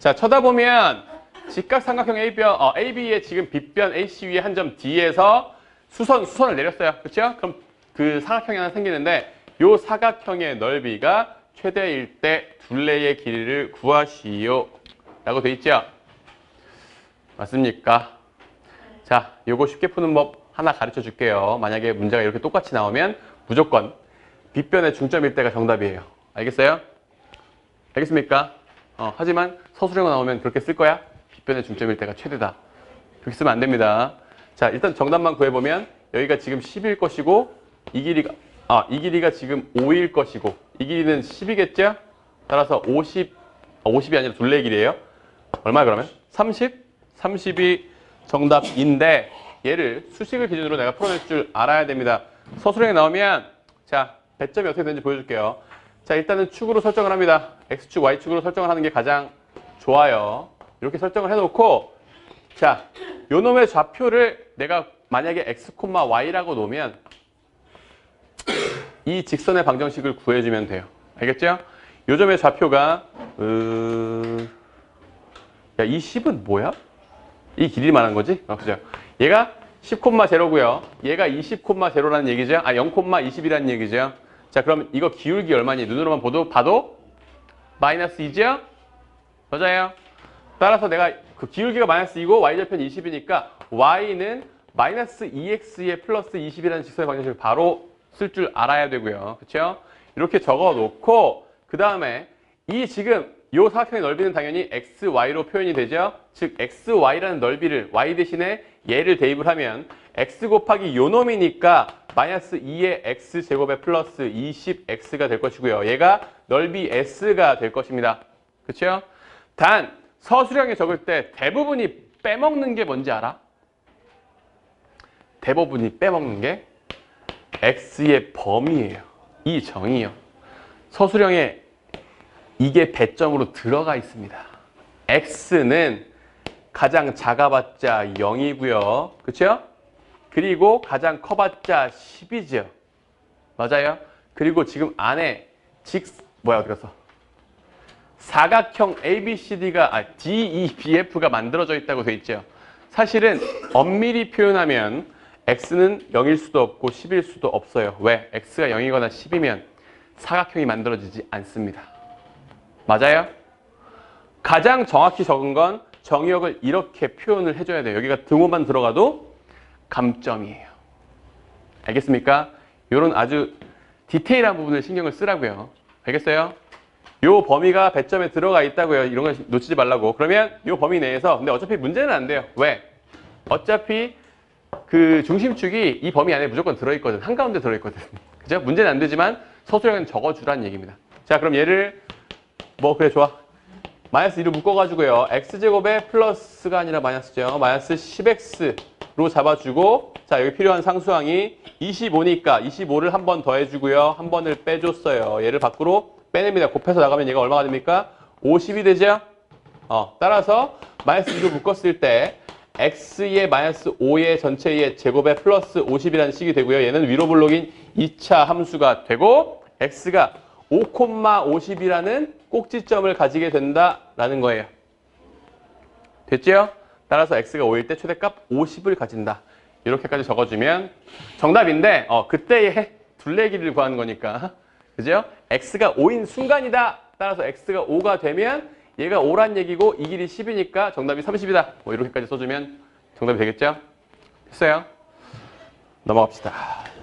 자, 쳐다보면 직각삼각형 A변, 어, AB의 지금 빗변 AC 위에 한 점 D에서 수선, 수선을 내렸어요. 그렇죠? 그럼 그 사각형이 하나 생기는데 요 사각형의 넓이가 최대일 때 둘레의 길이를 구하시오. 라고 돼 있죠? 맞습니까? 자, 요거 쉽게 푸는 법 하나 가르쳐 줄게요. 만약에 문제가 이렇게 똑같이 나오면 무조건 빗변의 중점일 때가 정답이에요. 알겠어요? 알겠습니까? 어, 하지만 서술형가 나오면 그렇게 쓸 거야? 빗변의 중점일 때가 최대다. 그렇게 쓰면 안 됩니다. 자, 일단 정답만 구해보면 여기가 지금 10일 것이고 이 길이가 아, 이 길이가 지금 5일 것이고 이 길이는 10이겠죠? 따라서 50, 아, 50이 아니라 둘레 길이에요. 얼마 그러면? 30? 30이 정답인데 얘를 수식을 기준으로 내가 풀어낼 줄 알아야 됩니다. 서술형에 나오면 자 배점이 어떻게 되는지 보여줄게요. 자 일단은 축으로 설정을 합니다. x축, y축으로 설정을 하는 게 가장 좋아요. 이렇게 설정을 해놓고 자 요 놈의 좌표를 내가 만약에 x, y라고 놓으면 이 직선의 방정식을 구해주면 돼요. 알겠죠? 요 점의 좌표가 으... 야, 이 10은 뭐야? 이 길이 말한 거지? 어, 그죠? 얘가 10,0고요. 얘가 20,0라는 얘기죠? 아, 0,20이라는 얘기죠? 자, 그럼 이거 기울기 얼마니? 눈으로만 봐도, 봐도 마이너스 2죠? 맞아요. 따라서 내가 그 기울기가 마이너스 2고 y절편 20이니까 y는 마이너스 2x에 플러스 20이라는 직선의 방정식을 바로 쓸 줄 알아야 되고요. 그렇죠? 이렇게 적어 놓고 그 다음에 이 지금 요 사각형의 넓이는 당연히 xy로 표현이 되죠. 즉 xy라는 넓이를 y 대신에 얘를 대입을 하면 x 곱하기 요 놈이니까 마이너스 2의 x 제곱에 플러스 20x가 될 것이고요. 얘가 넓이 s가 될 것입니다. 그렇죠? 단 서술형에 적을 때 대부분이 빼먹는 게 뭔지 알아? 대부분이 빼먹는 게 x의 범위예요. 이 정의요. 서술형에 이게 배점으로 들어가 있습니다. x는 가장 작아봤자 0이고요. 그렇죠? 그리고 가장 커봤자 10이죠. 맞아요? 그리고 지금 안에 직 뭐야 어디 갔어? 사각형 ABCD가 아, DEBF가 만들어져 있다고 돼 있죠. 사실은 엄밀히 표현하면 x는 0일 수도 없고 10일 수도 없어요. 왜? x가 0이거나 10이면 사각형이 만들어지지 않습니다. 맞아요? 가장 정확히 적은 건 정의역을 이렇게 표현을 해줘야 돼요. 여기가 등호만 들어가도 감점이에요. 알겠습니까? 이런 아주 디테일한 부분을 신경을 쓰라고요. 알겠어요? 요 범위가 배점에 들어가 있다고요. 이런 거 놓치지 말라고. 그러면 요 범위 내에서 근데 어차피 문제는 안 돼요. 왜? 어차피 그 중심축이 이 범위 안에 무조건 들어있거든. 한가운데 들어있거든. 그죠? 문제는 안 되지만 서술형은 적어주라는 얘기입니다. 자, 그럼 얘를 뭐 그래 좋아. 마이너스 2를 묶어가지고요. x제곱에 플러스가 아니라 마이너스죠. 마이너스 10x로 잡아주고 자 여기 필요한 상수항이 25니까 25를 한 번 더해주고요. 한 번을 빼줬어요. 얘를 밖으로 빼냅니다. 곱해서 나가면 얘가 얼마가 됩니까? 50이 되죠? 어, 따라서 마이너스 2로 묶었을 때 x의 마이너스 5의 전체의 제곱에 플러스 50이라는 식이 되고요. 얘는 위로 블록인 2차 함수가 되고 x가 5,50이라는 꼭지점을 가지게 된다라는 거예요. 됐죠? 따라서 x가 5일 때 최대값 50을 가진다. 이렇게까지 적어주면 정답인데 어, 그때의 둘레 길이를 구하는 거니까 그죠? x가 5인 순간이다. 따라서 x가 5가 되면 얘가 5란 얘기고 이 길이 10이니까 정답이 30이다. 뭐 이렇게까지 써주면 정답이 되겠죠? 됐어요? 넘어갑시다.